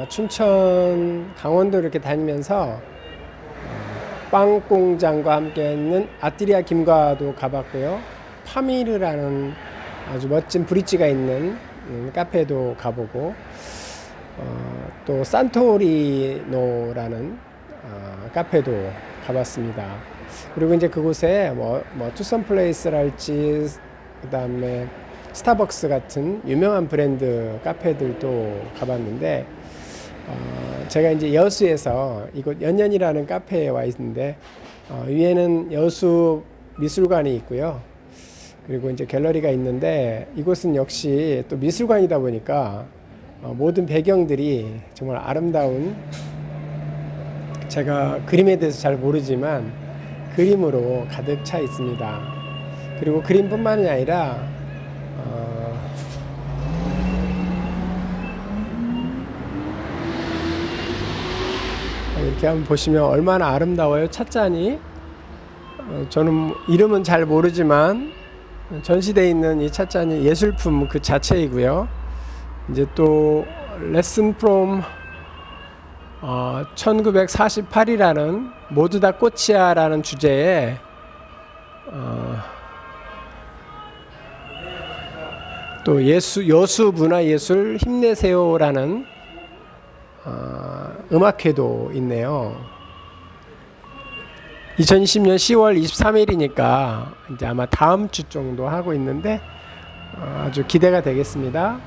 어, 춘천, 강원도 이렇게 다니면서 어, 빵 공장과 함께 있는 아띠리아 김가도 가봤고요. 파미르라는 아주 멋진 브릿지가 있는 음, 카페도 가보고 어, 또 산토리노라는 어, 카페도 가봤습니다. 그리고 이제 그곳에 뭐, 뭐 투썸 플레이스랄지 그다음에 스타벅스 같은 유명한 브랜드 카페들도 가봤는데 어, 제가 이제 여수에서 이곳 연년이라는 카페에 와 있는데 어, 위에는 여수 미술관이 있고요. 그리고 이제 갤러리가 있는데 이곳은 역시 또 미술관이다 보니까 어, 모든 배경들이 정말 아름다운 제가 그림에 대해서 잘 모르지만 그림으로 가득 차 있습니다. 그리고 그림뿐만이 아니라 이렇게 한번 보시면 얼마나 아름다워요. 찻잔이. 어, 저는 이름은 잘 모르지만 전시되어 있는 이 찻잔이 예술품 그 자체이고요. 이제 또 레슨 프롬 어, 1948이라는 모두 다 꽃이야라는 주제에 어, 또 예수 여수 문화 예술 힘내세요라는 어, 음악회도 있네요. 2020년 10월 23일이니까 이제 아마 다음 주 정도 하고 있는데 어, 아주 기대가 되겠습니다.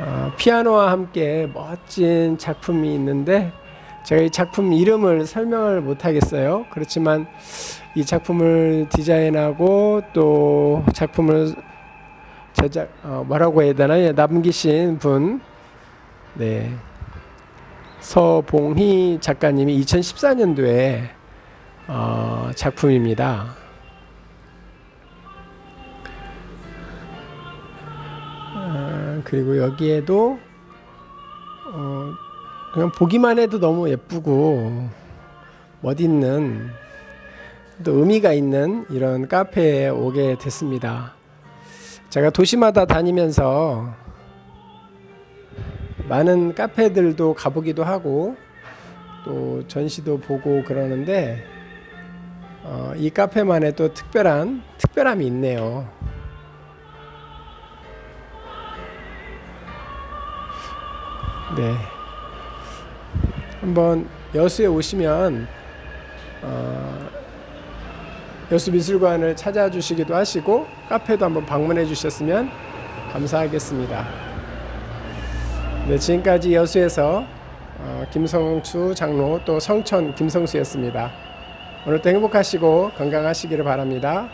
어, 피아노와 함께 멋진 작품이 있는데 제가 이 작품 이름을 설명을 못 하겠어요. 그렇지만 이 작품을 디자인하고 또 작품을 제작 어, 뭐라고 해야 되나 남기신 분, 네 서봉희 작가님이 2014년도에 어, 작품입니다. 아, 그리고 여기에도 어, 그냥 보기만 해도 너무 예쁘고 멋있는 또 의미가 있는 이런 카페에 오게 됐습니다. 제가 도시마다 다니면서 많은 카페들도 가보기도 하고 또 전시도 보고 그러는데 어, 이 카페만의 또 특별한 특별함이 있네요. 네. 한번 여수에 오시면 어, 여수 미술관을 찾아주시기도 하시고 카페도 한번 방문해 주셨으면 감사하겠습니다. 네, 지금까지 여수에서 어, 김성추 장로 또 성천 김성수였습니다. 오늘도 행복하시고 건강하시기를 바랍니다.